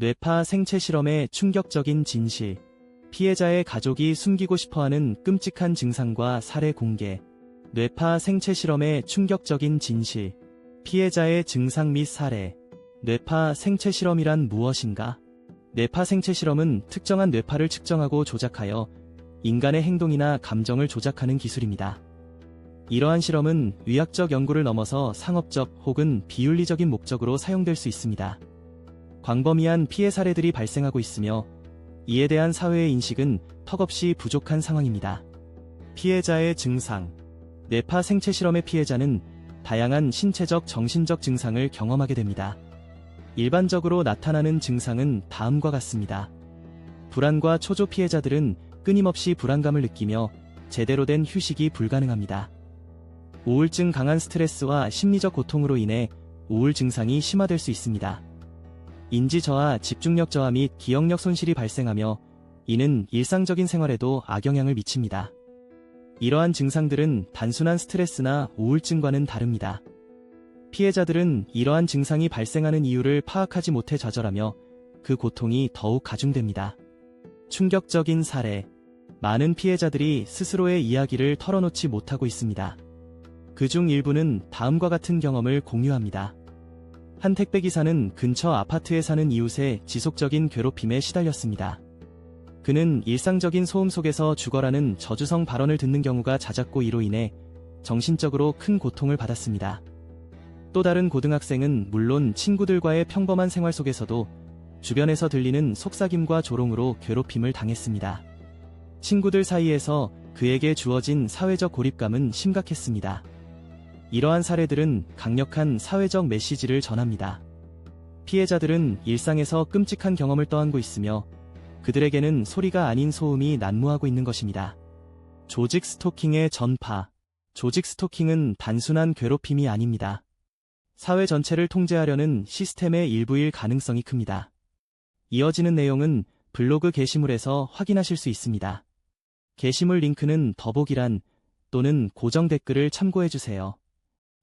뇌파 생체 실험의 충격적인 진실. 피해자의 가족이 숨기고 싶어하는 끔찍한 증상과 사례 공개. 뇌파 생체 실험의 충격적인 진실. 피해자의 증상 및 사례. 뇌파 생체 실험이란 무엇인가? 뇌파 생체 실험은 특정한 뇌파를 측정하고 조작하여 인간의 행동이나 감정을 조작하는 기술입니다. 이러한 실험은 의학적 연구를 넘어서 상업적 혹은 비윤리적인 목적으로 사용될 수 있습니다. 광범위한 피해 사례들이 발생하고 있으며 이에 대한 사회의 인식은 턱없이 부족한 상황입니다. 피해자의 증상 뇌파 생체 실험의 피해자는 다양한 신체적 정신적 증상을 경험하게 됩니다. 일반적으로 나타나는 증상은 다음과 같습니다. 불안과 초조 피해자들은 끊임없이 불안감을 느끼며 제대로 된 휴식이 불가능합니다. 우울증 강한 스트레스와 심리적 고통으로 인해 우울 증상이 심화될 수 있습니다. 인지 저하, 집중력 저하 및 기억력 손실이 발생하며 이는 일상적인 생활에도 악영향을 미칩니다. 이러한 증상들은 단순한 스트레스나 우울증과는 다릅니다. 피해자들은 이러한 증상이 발생하는 이유를 파악하지 못해 좌절하며 그 고통이 더욱 가중됩니다. 충격적인 사례. 많은 피해자들이 스스로의 이야기를 털어놓지 못하고 있습니다. 그중 일부는 다음과 같은 경험을 공유합니다. 한 택배기사는 근처 아파트에 사는 이웃의 지속적인 괴롭힘에 시달렸습니다. 그는 일상적인 소음 속에서 죽어라는 저주성 발언을 듣는 경우가 잦았고 이로 인해 정신적으로 큰 고통을 받았습니다. 또 다른 고등학생은 물론 친구들과의 평범한 생활 속에서도 주변에서 들리는 속삭임과 조롱으로 괴롭힘을 당했습니다. 친구들 사이에서 그에게 주어진 사회적 고립감은 심각했습니다. 이러한 사례들은 강력한 사회적 메시지를 전합니다. 피해자들은 일상에서 끔찍한 경험을 떠안고 있으며 그들에게는 소리가 아닌 소음이 난무하고 있는 것입니다. 조직 스토킹의 전파. 조직 스토킹은 단순한 괴롭힘이 아닙니다. 사회 전체를 통제하려는 시스템의 일부일 가능성이 큽니다. 이어지는 내용은 블로그 게시물에서 확인하실 수 있습니다. 게시물 링크는 더보기란 또는 고정 댓글을 참고해주세요.